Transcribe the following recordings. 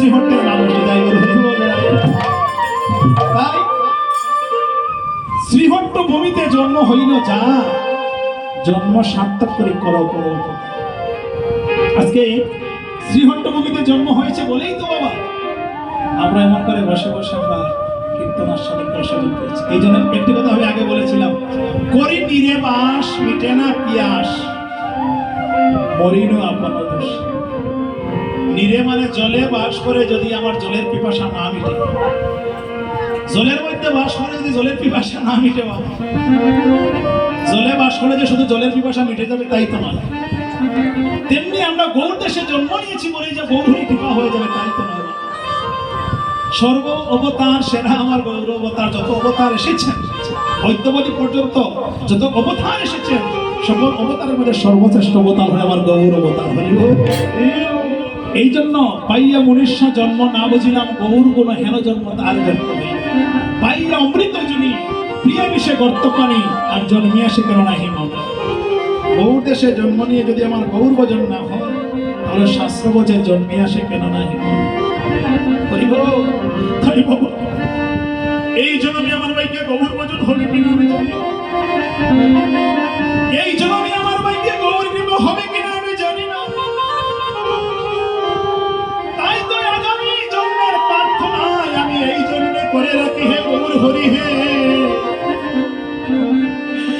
যাই বলে তাই শ্রীহট্ট ভূমিতে জন্ম হইল যা জন্ম সার্থক করে করো আজকে শ্রীহট্ট ভূমিতে জন্ম হয়েছে বলেই তো বাবা। আমরা এমন করে বসে বসে আমরা কীর্তনার সাথে প্রসাদন করেছি এই জন্য আমি আগে বলেছিলাম, করি নিরে বাস, মিটে না পিয়াস মরিনু আপন দোষ। নিরে মানে জলে বাস করে যদি আমার জলের পিপাসা না মিটে। জলের মধ্যে বাস করে যদি জলের পিপাসা না মিটে বাবা। জলে বাস করে যে শুধু জলের পিপাসা মিটে যাবে, তাই তো নয়। তেমনি আমরা গৌর দেশে জন্ম নিয়েছি বলে যে গৌর কৃপা হয়ে যাবে, তাই তো নয়। সর্ব অবতার সেরা আমার গৌর অবতার, যত অবতার এসেছেন বৈদ্যবতী পর্যন্ত যত অবতার এসেছেন সকল অবতারের মধ্যে সর্বশ্রেষ্ঠ অবতার হয় আমার গৌর অবতার হইল এই জন্য পাইয়া মনুষ্য জন্ম না বুঝিলাম গৌর গুণ হেন জন্ম তার হইল। পাইয়া অমৃত জুনি প্রিয় বিষে গর্ত পানি, আর জন্মিয়া সে কেন নাহি মন গৌর দেশে জন্ম নিয়ে যদি আমার গৌর ভজন না হয়, তাহলে শাস্ত্র বোঝে জন্মিয়া সে কেন হরিব হরিব এই জন্মে আমার ভাইকে গৌর ভজন হবে কিনা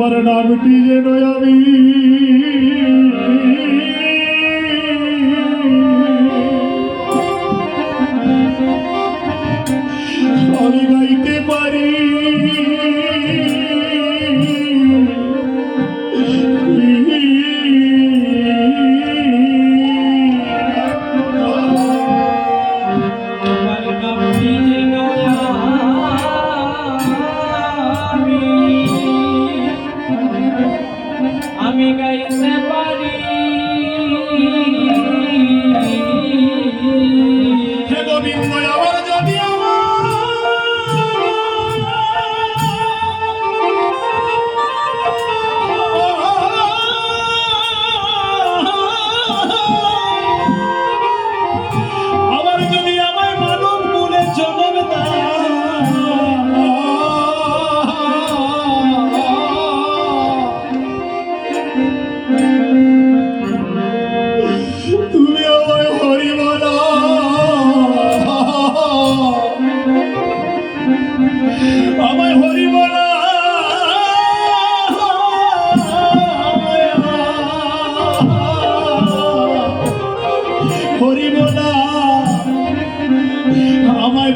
তোমার নামটি যেন আমি। আমি গাইতে পারি। হে গোবিন্দ আমার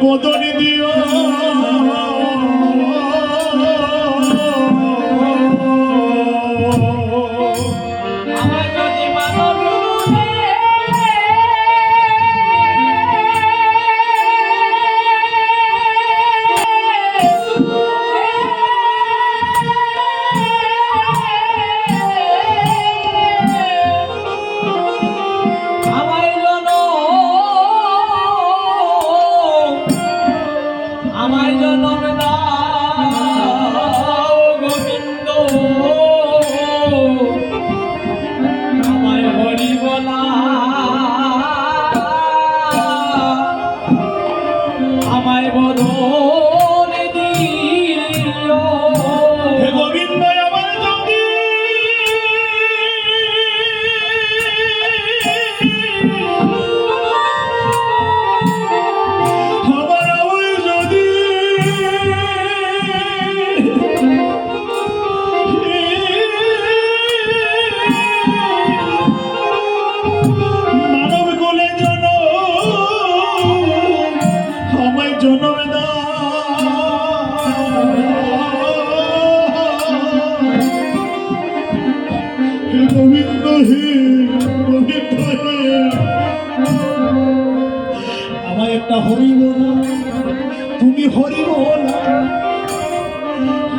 Godô! আমার একটা হরিবোনা তুমি হরিবোনা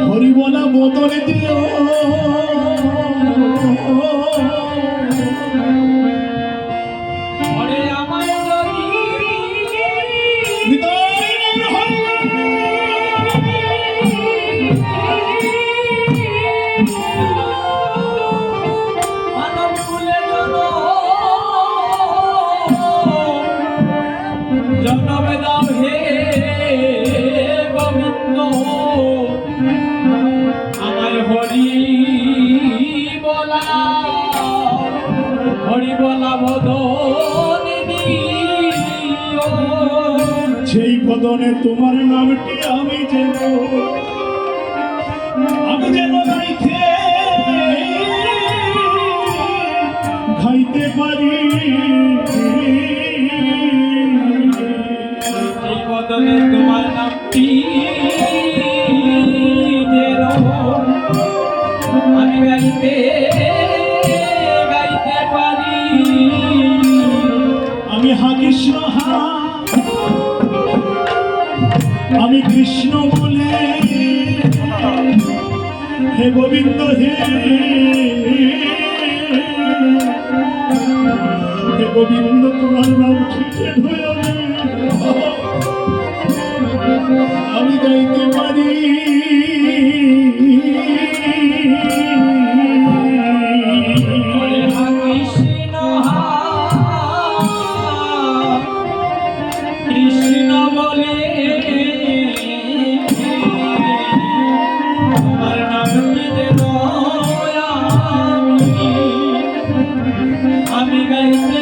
হরিবোনা বোতলে দিও। সেই বদনে তোমার নামটি আমি যেন আমি যেন গাইতে গাইতে পারি। তোমার নামটি যেন আমি গাইতে গাইতে পারি। আমি হা কৃষ্ণ হা কৃষ্ণ বলে। হে গোবিন্দ হে। হে গোবিন্দ তোমার নাম ঠিক আমি গাইতে পারি। আমি গাইতে